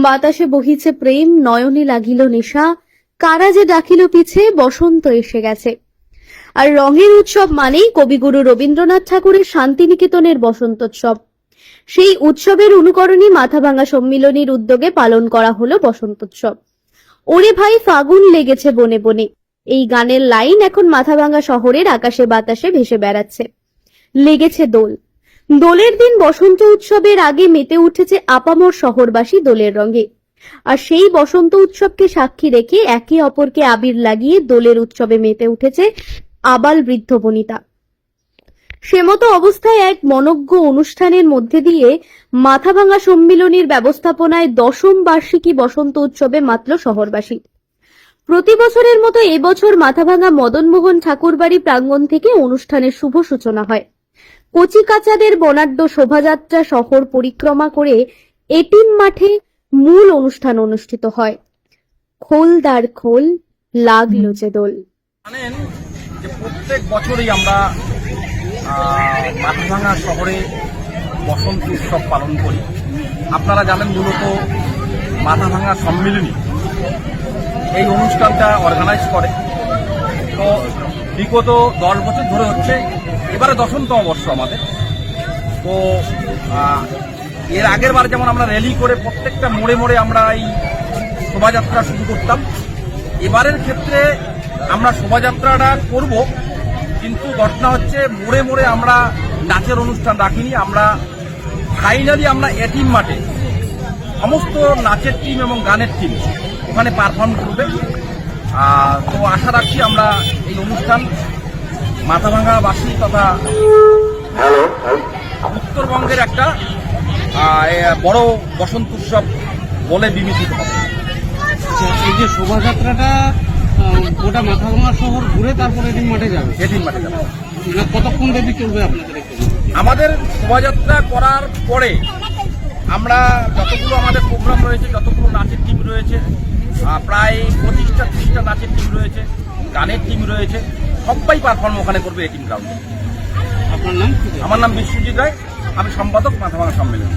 বাতাসে বহিছে প্রেম, নয়নে লাগিল নেশা কারা যে ডাকিল পিছে, বসন্ত এসে গেছে। আর রঙের উৎসব মানেই কবিগুরু রবীন্দ্রনাথ ঠাকুরের শান্তিনিকেতনের বসন্তোৎসব। সেই উৎসবের অনুকরণী মাথাভাঙা সম্মিলনীর উদ্যোগে পালন করা হলো বসন্তোৎসব। ওরে ভাই, ফাগুন লেগেছে বনে বনে। এই গানের লাইন এখন মাথাভাঙা শহরের আকাশে বাতাসে ভেসে বেড়াচ্ছে। লেগেছে দোল। দোলের দিন বসন্ত উৎসবের আগে মেতে উঠেছে আপামর শহরবাসী দোলের রঙে। আর সেই বসন্ত উৎসবকে সাক্ষী রেখে একে অপরকে আবির লাগিয়ে দোলের উৎসবে মেতে উঠেছে আবাল বৃদ্ধ বনিতা। সে মতো অবস্থায় এক মনজ্ঞ অনুষ্ঠানের মধ্যে দিয়ে মাথাভাঙা সম্মিলনীর ব্যবস্থাপনায় দশম বার্ষিকী বসন্ত উৎসবে মাতল শহরবাসী। প্রতি বছরের মতো এবছর মাথাভাঙা মদনমোহন ঠাকুরবাড়ি প্রাঙ্গণ থেকে অনুষ্ঠানের শুভ সূচনা হয়। কচিকাচাদের বনাঢ্য শোভাযাত্রা শহর পরিক্রমা করে এটিম মাঠে মূল অনুষ্ঠান অনুষ্ঠিত হয়। খোলদার খোল, লাগল যে দোল। জানেন যে প্রত্যেক বছরই আমরা মাথাভাঙা শহরে বসন্ত উৎসব পালন করি। আপনারা জানেন মূলত মাথাভাঙা সম্মিলনী। এই অনুষ্ঠানটা অর্গানাইজ করে। তো বিগত দশ বছর ধরে হচ্ছে এবারে দশমতম বর্ষ আমাদের। তো এর আগের বার যেমন আমরা র্যালি করে প্রত্যেকটা মোড়ে মোড়ে আমরা এই শোভাযাত্রা শুরু করতাম, এবারের ক্ষেত্রে আমরা শোভাযাত্রাটা করব, কিন্তু ঘটনা হচ্ছে মোড়ে মোড়ে আমরা নাচের অনুষ্ঠান রাখিনি, আমরা ফাইনালি আমরা এটিম মাঠে সমস্ত নাচের টিম এবং গানের টিম ওখানে পারফর্ম করবে। তো আশা রাখছি আমরা এই অনুষ্ঠান মাথাভাঙাবাসী তথা উত্তরবঙ্গের একটা বড় বসন্ত উৎসব বলে বিবেচিত হবে। আচ্ছা, এই যে শোভাযাত্রাটা গোটা মাথাভাঙা শহর ঘুরে তারপরে এদিন মাঠে যাবে? এটিম মাঠে যাবে। মানে কতক্ষণ দেবী চলবে আপনাদের আমাদের শোভাযাত্রা করার পরে আমরা যতগুলো আমাদের প্রোগ্রাম রয়েছে যতগুলো নাচের টিম রয়েছে প্রায় পঁচিশটা ত্রিশটা নাচের টিম রয়েছে গানের টিম রয়েছে। সবাই পারফর্ম ওখানে করবে এটিম গ্রাউন্ড গ্রাউন্ডে আপনার নাম আমার নাম বিশ্বজিৎ রায় আমি সম্পাদক মাথাভাঙা সম্মেলন।